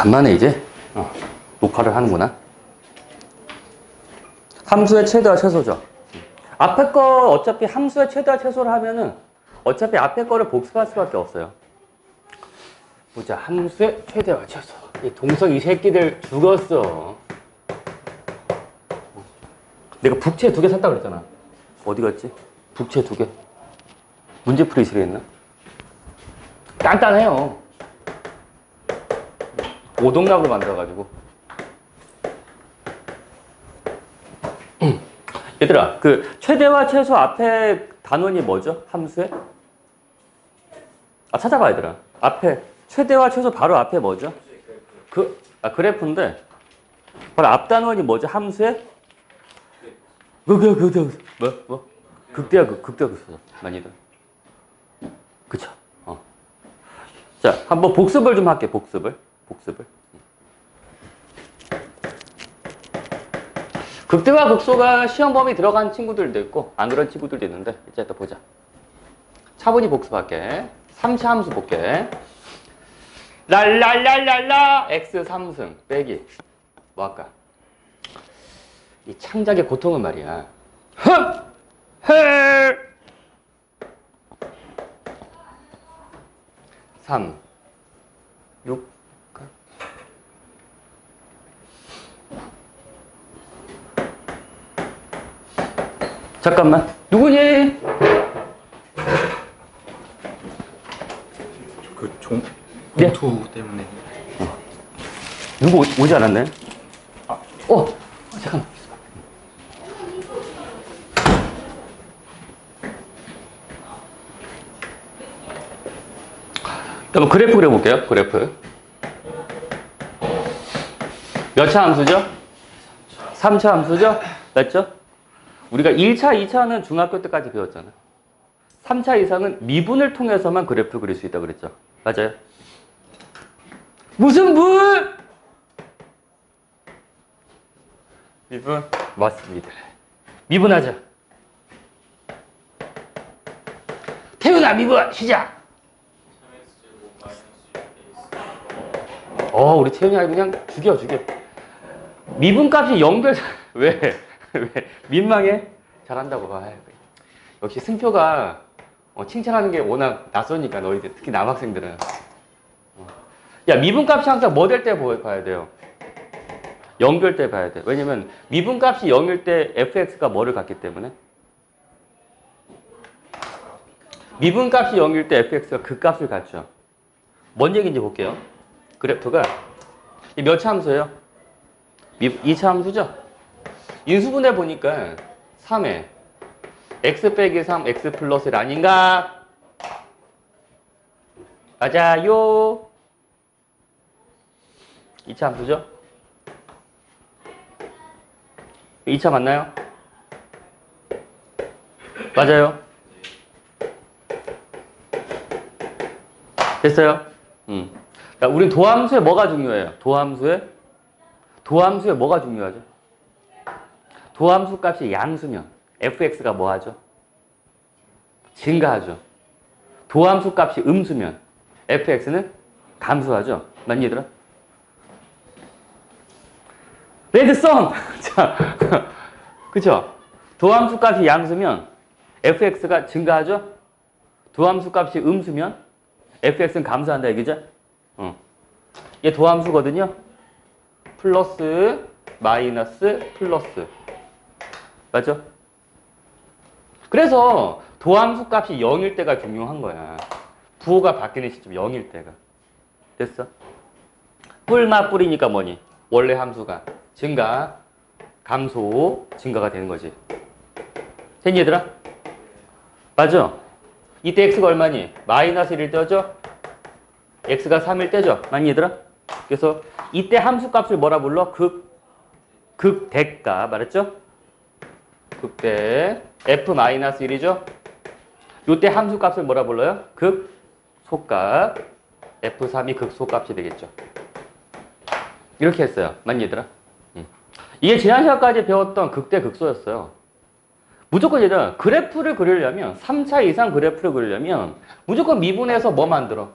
간만에 이제 어, 녹화를 하는구나. 함수의 최대와 최소죠. 앞에 거 어차피 함수의 최대와 최소를 하면은 어차피 앞에 거를 복습할 수밖에 없어요. 보자. 함수의 최대와 최소. 이 동성 이 새끼들 죽었어. 내가 북채 두 개 샀다 그랬잖아. 어디 갔지? 북채 두 개. 문제 풀이 싫어했나? 간단해요. 오동락으로 만들어가지고. 얘들아, 그 최대와 최소 앞에 단원이 뭐죠? 함수에? 아, 찾아봐, 얘들아. 앞에, 최대와 최소 바로 앞에 뭐죠? 그, 아, 그래프인데, 바로 앞 단원이 뭐죠? 함수에? 극대화, 극대화, 뭐, 뭐? 극대화, 극, 극대화, 극소. 많이들. 그쵸? 어. 자, 한번 복습을 좀 할게, 복습을. 복습을. 극대화 극소가 시험 범위 들어간 친구들도 있고 안 그런 친구들도 있는데 이제 또 보자. 차분히 복습할게. 3차 함수 볼게. 랄랄랄랄라 x 3승 빼기 뭐 할까? 이 창작의 고통은 말이야. 흠! 헐! 3 6 잠깐만. 누구니? 그 종, 예. 봉투 때문에 누구 오, 오지 않았네? 어, 어, 잠깐만. 한번 그래프 그려볼게요. 그래프. 몇 차 함수죠? 3차 함수죠? 맞죠? 우리가 1차, 2차는 중학교 때까지 배웠잖아. 3차 이상은 미분을 통해서만 그래프 그릴 수 있다 그랬죠. 맞아요? 무슨 분? 미분? 맞습니다. 미분하자. 태훈아, 미분! 시작! 어, 우리 아주 그냥 죽여, 죽여. 미분 값이 연결, 왜? 왜? 민망해? 잘한다고 봐. 역시 승표가 어, 칭찬하는 게 워낙 낯서니까 너희들, 특히 남학생들은. 어. 야, 미분 값이 항상 뭐 될 때 봐야 돼요? 0될 때 봐야 돼. 왜냐면 미분 값이 0일 때 fx가 뭐를 갖기 때문에. 미분 값이 0일 때 fx가 그 값을 갖죠. 뭔 얘기인지 볼게요. 그래프가 몇차 함수예요? 2차 함수죠? 인수분해 보니까 3에 x 빼기 3, x 플러스 1 아닌가? 맞아요. 2차 함수죠? 2차 맞나요? 맞아요. 됐어요? 음. 자, 우린 도함수에 뭐가 중요해요? 도함수에? 도함수에 뭐가 중요하죠? 도함수 값이 양수면 fx가 뭐 하죠? 증가하죠. 도함수 값이 음수면 fx는 감소하죠. 맞니 얘들아? 레드썬! 자, 그쵸? 도함수 값이 양수면 fx가 증가하죠? 도함수 값이 음수면 fx는 감소한다 얘기죠? 어. 얘 도함수거든요? 플러스, 마이너스, 플러스. 맞죠? 그래서 도함수 값이 0일 때가 중요한 거야. 부호가 바뀌는 시점 0일 때가. 됐어? 뿔마 뿌리니까 뭐니? 원래 함수가 증가, 감소, 증가가 되는 거지. 됐니 얘들아? 맞아? 이때 x가 얼마니? 마이너스 1일 때죠? x가 3일 때죠? 맞니 얘들아? 그래서 이때 함수 값을 뭐라 불러? 극, 극대가 말했죠? 극대 f-1이죠. 요때 함수값을 뭐라 불러요? 극소값 f3이 극소값이 되겠죠. 이렇게 했어요. 맞니 얘들아? 예. 이게 지난 시간까지 배웠던 극대 극소였어요. 무조건 얘들아 그래프를 그리려면 3차 이상 그래프를 그리려면 무조건 미분에서 뭐 만들어?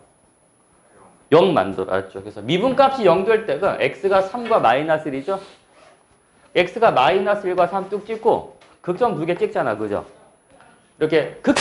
0 만들어. 알았죠? 그래서 미분값이 0 될 때가 x가 3과 마이너스 1이죠. x가 마이너스 1과 3 뚝 찍고 극점 두 개 찍잖아. 그죠? 이렇게 극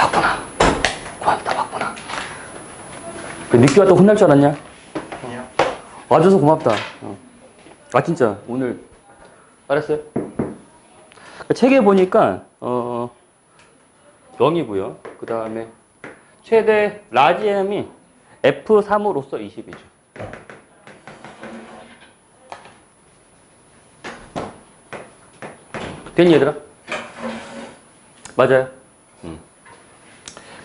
맞구나. 고맙다, 맞구나. 그 늦게 왔다 혼날 줄 알았냐? 아니요. 와줘서 고맙다. 어. 아 진짜 오늘 알았어요. 그 책에 보니까 어 0이고요. 그 다음에 최대 라지 M이 F3으로서 20이죠. 됐니 얘들아? 맞아요. 음.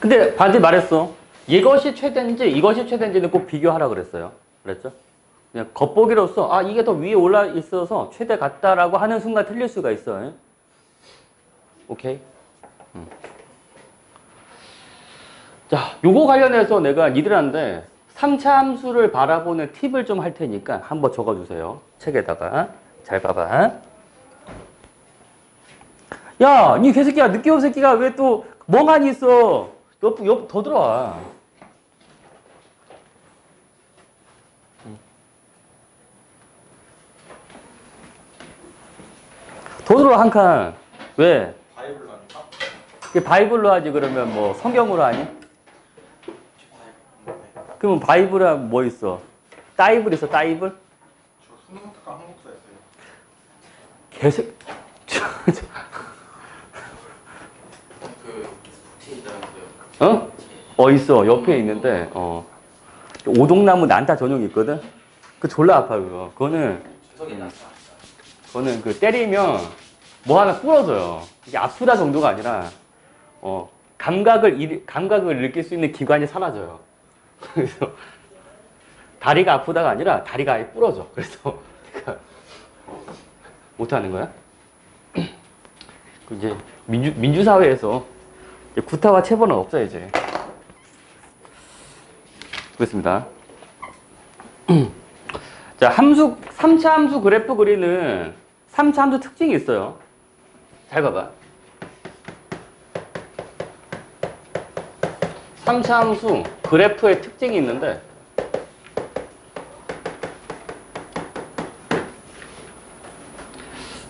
근데 반대 말했어. 이것이 최대인지 이것이 최대인지는 꼭 비교하라 그랬어요. 그랬죠? 그냥 겉보기로서 아 이게 더 위에 올라 있어서 최대 같다라고 하는 순간 틀릴 수가 있어요. 오케이. 음. 자, 요거 관련해서 내가 니들한테 3차 함수를 바라보는 팁을 좀 할 테니까 한번 적어주세요. 책에다가 잘 봐봐. 야, 니 개새끼야, 늦게 온 새끼가 왜 또 멍하니 있어? 옆, 옆, 더 들어와. 더 들어와, 한 칸. 왜? 바이블 아닙니까? 그게 바이블로 하지, 그러면 뭐 성경으로 하니? 그러면 바이블은 뭐 있어? 따이블 있어, 따이블? 저 수능 특강 한국사였어요. 개새, 그 혹시 있다면서요? 어? 어, 있어. 옆에 있는데, 어. 오동나무 난타 전용이 있거든? 그 졸라 아파, 그거. 그거는. 그거는 그 때리면 뭐 하나 부러져요. 이게 아프다 정도가 아니라, 어, 감각을, 일- 감각을 느낄 수 있는 기관이 사라져요. 그래서, 다리가 아프다가 아니라 다리가 아예 부러져. 그래서, 못하는 거야? 그 이제, 민주, 민주사회에서 구타와 체벌은 없어야지. 보겠습니다. 자, 함수, 3차 함수 그래프 그리는 3차 함수 특징이 있어요. 잘 봐봐. 3차 함수 그래프의 특징이 있는데,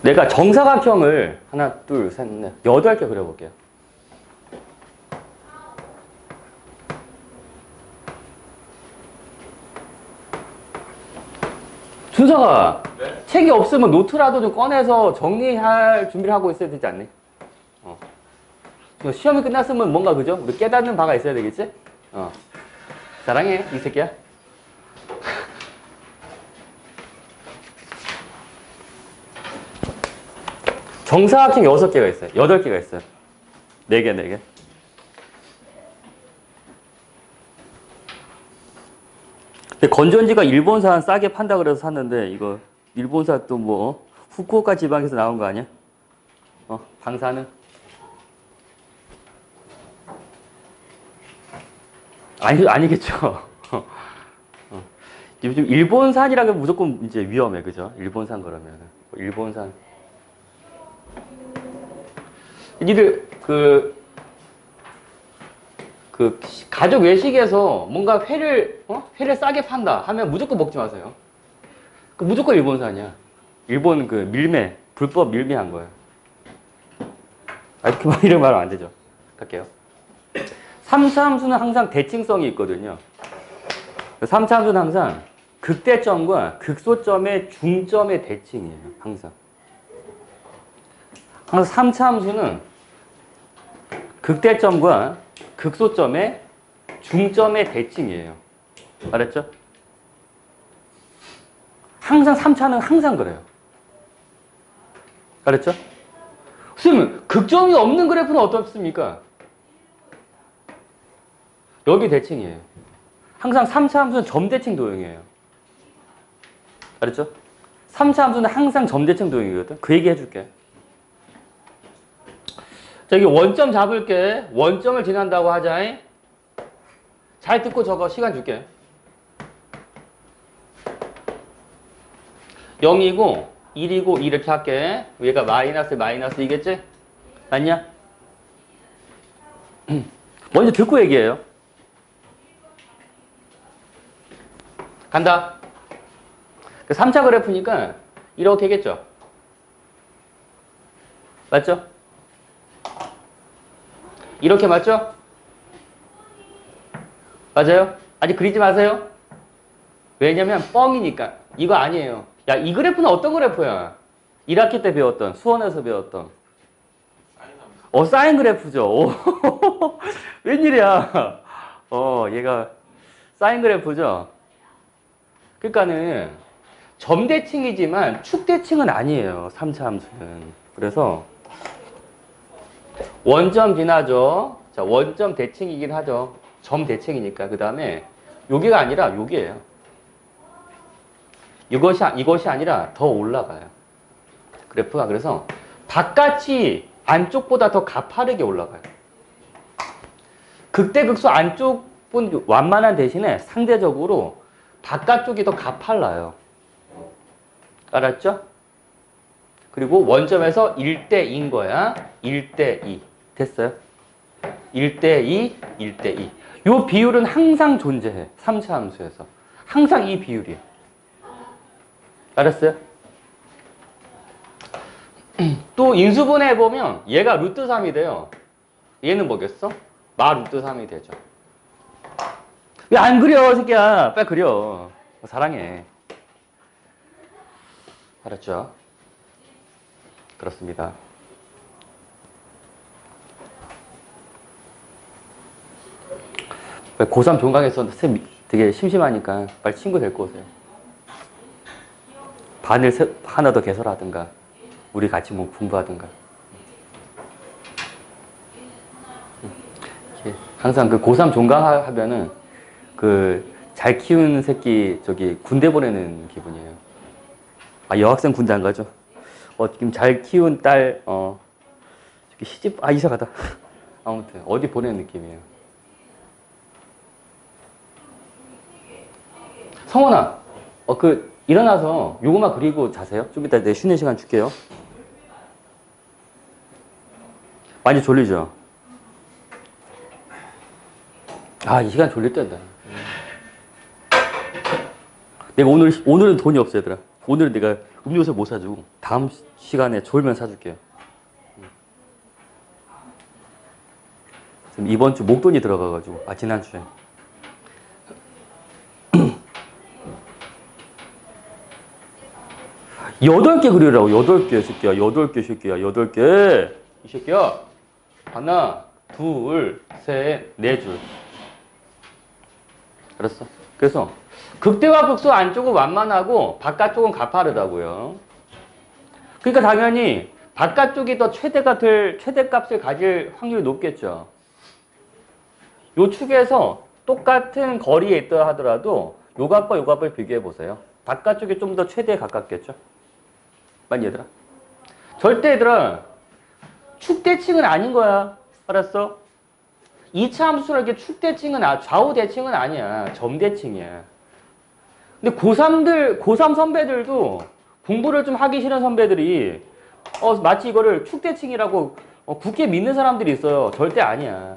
내가 정사각형을 하나, 둘, 셋, 넷, 여덟 개 그려볼게요. 준서가 네? 책이 없으면 노트라도 좀 꺼내서 정리할 준비를 하고 있어야 되지 않니? 어. 시험이 끝났으면 뭔가 그죠? 우리 깨닫는 바가 있어야 되겠지? 어. 사랑해, 이 새끼야. 정사각형 여섯 개가 있어요. 여덟 개가 있어요. 네 개, 네 개. 건전지가 일본산 싸게 판다 그래서 샀는데 이거 일본산 또 뭐 후쿠오카 지방에서 나온 거 아니야? 어 방사는 아니 아니겠죠. 어. 요즘 일본산이라고 하면 무조건 이제 위험해 그죠? 일본산 그러면 일본산 니들 그 그 가족 외식에서 뭔가 회를 어? 회를 싸게 판다 하면 무조건 먹지 마세요. 그 무조건 일본산이야. 일본 그 밀매 불법 밀매한. 아 이렇게 말 이런 말은 안 되죠. 갈게요. 삼차함수는 항상 대칭성이 있거든요. 삼차함수는 항상 극대점과 극소점의 중점의 대칭이에요. 항상. 항상 삼차함수는 극대점과 극소점의 중점의 대칭이에요. 알았죠? 항상 3차는 항상 그래요. 알았죠? 선생님, 극점이 없는 그래프는 어떻습니까? 여기 대칭이에요. 항상 3차 함수는 점대칭 도형이에요. 알았죠? 3차 함수는 항상 점대칭 도형이거든. 그 얘기 해줄게. 자, 여기 원점 잡을게. 원점을 지난다고 하자. 잘 듣고 적어. 시간 줄게. 0이고 1이고 이렇게 할게. 얘가 마이너스 마이너스 이겠지? 맞냐? 먼저 듣고 얘기해요. 간다. 3차 그래프니까 이렇게 겠죠? 맞죠? 이렇게 맞죠? 맞아요? 아직 그리지 마세요. 왜냐면 뻥이니까. 이거 아니에요. 야, 이 그래프는 어떤 그래프야? 1학기 때 배웠던, 수원에서 배웠던. 어, 사인 그래프죠. 오, 웬일이야. 어, 얘가 사인 그래프죠. 그러니까는 점대칭이지만 축대칭은 아니에요. 3차 함수는. 그래서 원점 비나죠. 자, 원점 대칭이긴 하죠. 점 대칭이니까. 그 다음에 여기가 아니라 여기예요. 이것이, 아- 이것이 아니라 더 올라가요. 그래프가. 그래서 바깥이 안쪽보다 더 가파르게 올라가요. 극대극소 안쪽은 완만한 대신에 상대적으로 바깥쪽이 더 가팔라요. 알았죠? 그리고 원점에서 1대2인 거야. 1대2. 됐어요? 1대2, 1대2. 요 비율은 항상 존재해. 3차 함수에서. 항상 이 비율이에요. 알았어요? 또 인수분해 해보면 얘가 루트 3이 돼요. 얘는 뭐겠어? 마 루트 3이 되죠. 왜 안 그려, 새끼야? 빨리 그려. 사랑해. 알았죠? 그렇습니다. 빨리 고3 종강에서 쌤 되게 심심하니까 빨리 친구 데리고 오세요. 반을 세- 하나 더 개설하든가, 우리 같이 뭐 공부하든가. 항상 그 고3 종강 하면은 그 잘 키우는 새끼 저기 군대 보내는 기분이에요. 아 여학생 군대 안 가죠? 어 지금 잘 키운 딸 어. 시집 아 이사 가다. 아무튼 어디 보내는 느낌이에요. 성원아, 어 그 일어나서 요거만 그리고 자세요. 좀 이따 내 쉬는 시간 줄게요. 많이 졸리죠? 아, 이 시간 졸릴 때다. 내가 오늘, 오늘은 돈이 없어, 얘들아. 오늘은 내가 음료수 못 사주고, 다음 시- 시간에 졸면 사줄게요. 지금 이번 주 목돈이 들어가가지고, 아, 지난주에. 여덟 개 그리라고, 여덟 개, 새끼야. 여덟 개, 새끼야. 여덟 개. 이 새끼야. 하나, 둘, 셋, 네 줄. 알았어? 그래서 극대와 극소 안쪽은 완만하고 바깥쪽은 가파르다고요. 그러니까 당연히 바깥쪽이 더 최대가 될 최대값을 가질 확률이 높겠죠. 요 축에서 똑같은 거리에 있다 하더라도 요 값과 요 값을 비교해 보세요. 바깥쪽이 좀 더 최대에 가깝겠죠. 맞니 얘들아? 절대 얘들아 축대칭은 아닌 거야. 알았어? 2차 함수라는 게 축대칭은 아, 좌우 대칭은 아니야. 점대칭이야. 근데 고3들, 고3 선배들도 공부를 좀 하기 싫은 선배들이 어, 마치 이거를 축대칭이라고 어, 굳게 믿는 사람들이 있어요. 절대 아니야.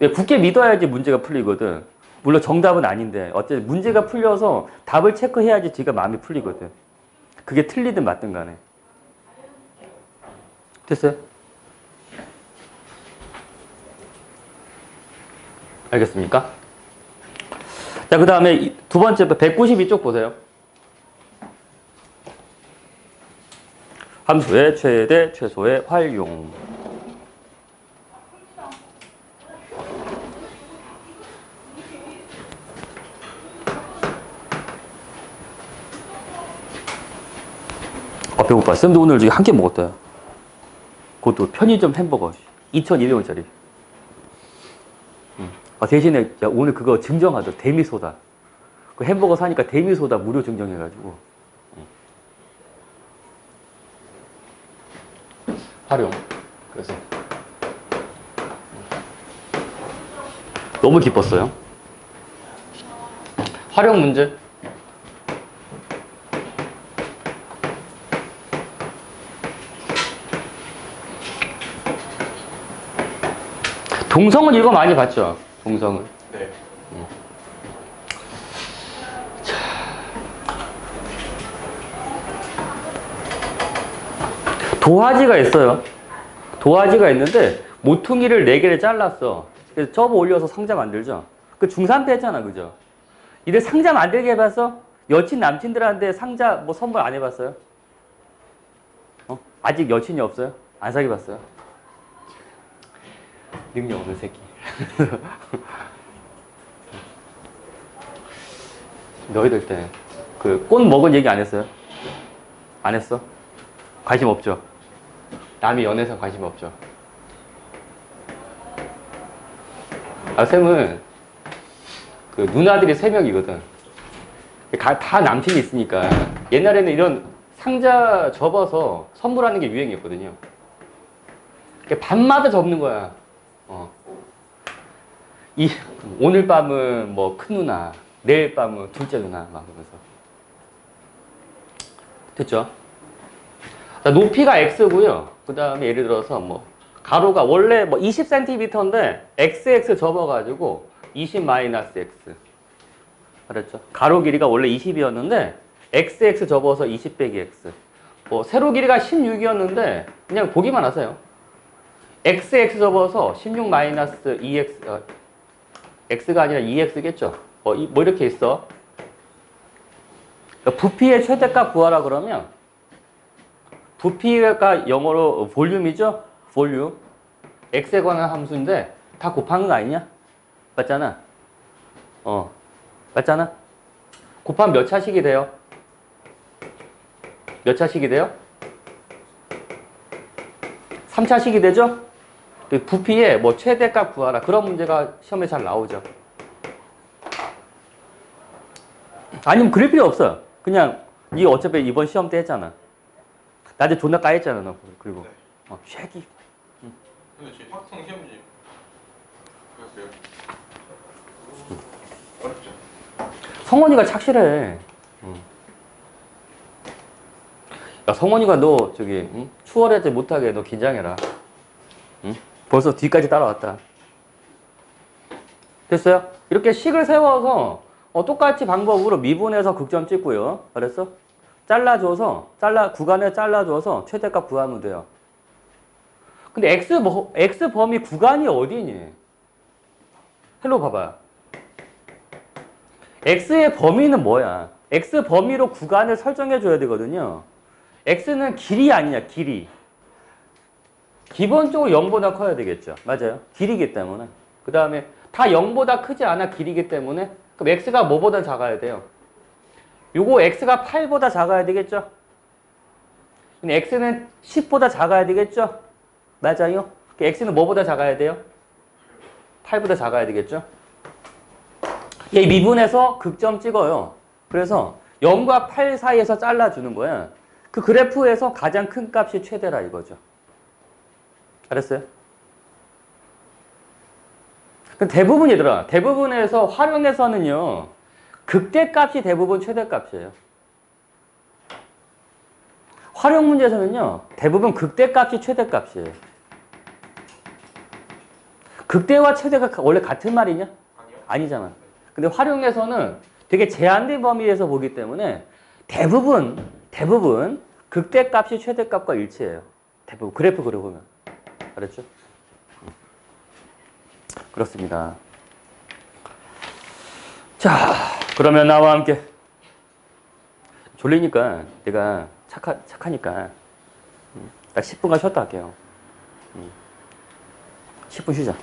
왜 굳게 믿어야지 문제가 풀리거든. 물론 정답은 아닌데 어쨌든 문제가 풀려서 답을 체크해야지 지가 마음이 풀리거든. 그게 틀리든 맞든 간에. 됐어요? 알겠습니까? 자, 그 다음에 두 번째 192쪽 보세요. 함수의 최대, 최소의 활용. 아, 배고파. 쌤도 오늘 저기 한끼 먹었다. 그것도 편의점 햄버거. 2,200원짜리. 아, 대신에 야, 오늘 그거 증정하더 데미소다. 그 햄버거 사니까 데미소다 무료 증정해가지고. 활용. 그래서 너무 기뻤어요. 활용 문제. 동성은 이거 많이 봤죠? 동성은. 네. 도화지가 있어요. 도화지가 있는데 모퉁이를 4개를 잘랐어. 그래서 접어 올려서 상자 만들죠. 그 중3 때 했잖아, 그죠? 이래 상자 만들게 해봤어? 여친, 남친들한테 상자 뭐 선물 안 해봤어요? 어? 아직 여친이 없어요? 안 사귀어봤어요? 능력 없는 새끼. 너희들 때 그 꽃 먹은 얘기 안 했어요? 안 했어? 관심 없죠? 남이 연애에서 관심 없죠? 아, 쌤은 그 누나들이 세 명이거든. 가- 다 남친이 있으니까 옛날에는 이런 상자 접어서 선물하는 게 유행이었거든요. 밤마다 접는 거야. 어. 이 오늘 밤은 뭐 큰 누나, 내일 밤은 둘째 누나 막 그러면서 됐죠? 자, 높이가 x고요. 그 다음에 예를 들어서 뭐 가로가 원래 뭐 20cm인데 xx 접어가지고 20 마이너스 x 알았죠? 가로 길이가 원래 20이었는데 xx 접어서 20 빼기 x 뭐 세로 길이가 16이었는데 그냥 보기만 하세요. Xx 접어서 16 마이너스 2x 어, x가 아니라 2x겠죠? 뭐, 이- 뭐 이렇게 있어. 그러니까 부피의 최대값 구하라 그러면 부피가 영어로 볼륨이죠? 볼륨. x에 관한 함수인데 다 곱하는 거 아니냐? 맞잖아. 어. 맞잖아. 곱하면 몇 차식이 돼요? 몇 차식이 돼요? 3차식이 되죠? 그 부피의 뭐 최대값 구하라. 그런 문제가 시험에 잘 나오죠. 아니면 그릴 필요 없어요. 그냥 니 어차피 이번 시험 때 했잖아. 나한테 존나 까였잖아, 너. 그리고 네. 어, 쉐기. 근데 제 확성 시험지 그랬어요. 어렵죠. 성원이가 착실해. 응. 야, 성원이가 너 저기 응? 추월하지 못하게 너 긴장해라. 응? 벌써 뒤까지 따라왔다. 됐어요? 이렇게 식을 세워서 어, 똑같이 방법으로 미분해서 극점 찍고요. 알았어? 잘라줘서 잘라 구간을 잘라줘서 최대값 구하면 돼요. 근데 x 뭐, x 범위 구간이 어디니? 헬로 봐봐. x의 범위는 뭐야? x 범위로 구간을 설정해 줘야 되거든요. x는 길이 아니냐, 길이. 기본적으로 0보다 커야 되겠죠. 맞아요. 길이기 때문에. 그 다음에 다 0보다 크지 않아 길이기 때문에 그럼 x가 뭐보다 작아야 돼요? 요거 x가 8보다 작아야 되겠죠? 근데 x는 10보다 작아야 되겠죠? 맞아요. 그 x는 뭐보다 작아야 돼요? 8보다 작아야 되겠죠? 얘 미분해서 극점 찍어요. 그래서 0과 8 사이에서 잘라주는 거야. 그 그래프에서 가장 큰 값이 최대라 이거죠. 알았어요? 그 대부분 얘들아, 대부분에서 활용해서는요, 극대값이 대부분 최대값이에요. 활용 문제에서는요, 대부분 극대값이 최대값이에요. 극대와 최대가 원래 같은 말이냐? 아니요. 아니잖아. 근데 활용에서는 되게 제한된 범위에서 보기 때문에 대부분, 대부분 극대값이 최대값과 일치해요. 대부분. 그래프 그려보면. 알았죠? 그렇습니다. 자, 그러면 나와 함께. 졸리니까 내가 착하, 착하니까 음, 딱 10분간 쉬었다 할게요. 음. 10분 쉬자.